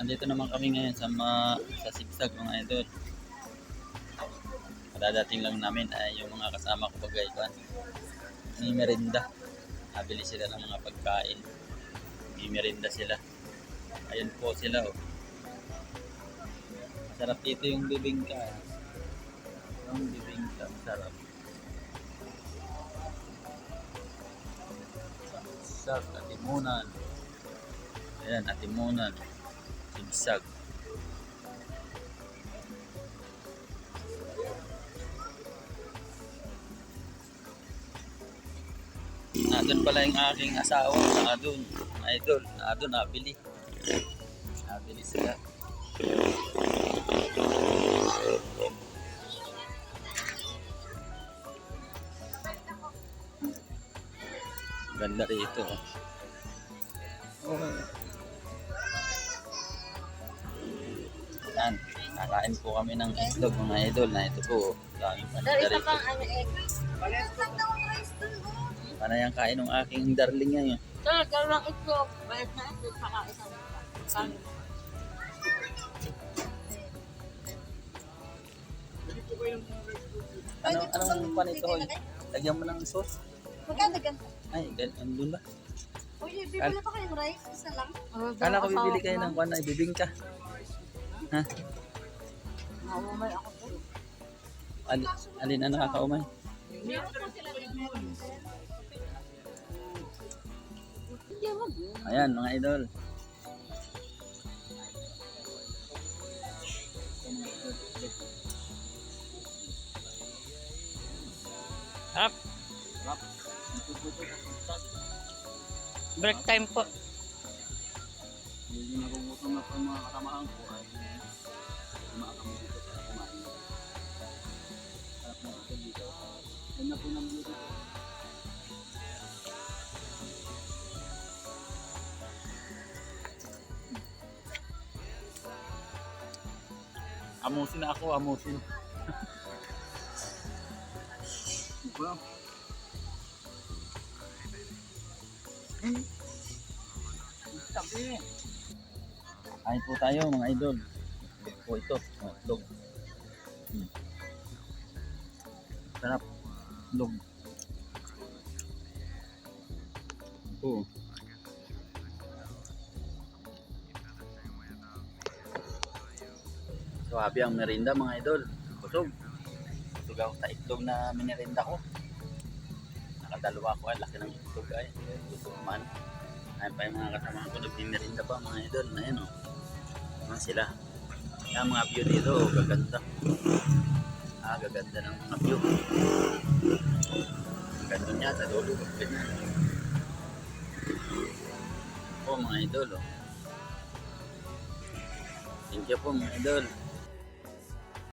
Andito naman kami ngayon sa ma sa Sigsag mga idol. Kadadating lang namin ay yung mga kasama ko bagay kan. May merinda. Nabili sila ng mga pagkain. May merinda sila. Ayun po sila oh. Masarap dito yung bibingka. Yung bibingka, masarap. Sigsag, atimunan. Ayan, atimunan. Sigsag. Nandun pala yung aking asawa. Nandun. Idol. Nandun, nabili. Nabili sila. Ganda rito. Oh. Yan. Kakain po kami ng itlog mga idol na ito po. Daming paninda ano egg. Para yung kain ng aking darling ngayon. Ito, dalawang itlog. Bayad na itlog, saka isang kami. Ano, anong panito? Hoy? Lagyan mo ng sauce? Magkano ganito? Ay, gan andun ba? Uy, bibili pa kayong rice? Isa lang? Kala ko bibili kayo ng kwan ay bibingka. Ha? Naumay ako po. Ali, alin ano nakakaumay? Ayan mga idol. Up. Break time po. Hindi na po yung mga kasamahan ko ay kumain kami dito para kumain. Na ito dito. Yan na po ng dito. Amusin na ako, amusin. Diba? Hmm. Sabi. Kain po tayo mga idol. Po ito, mga itlog. Hmm. Sarap. Itlog. Oo. Suwabe ang merinda mga idol. Busog. Busog ako sa itlog na minerinda ko. Nakadalawa ko ay laki ng itlog ay. Busog man. Ayun pa yung mga kasama ko nagmimerinda pa mga idol na yun oh. Mga sila. Yung mga view dito, oh, gaganda. Ah, gaganda ng mga view. Ganda niya sa dulo. Ganyan. Oh, mga idol oh. Thank you po mga idol.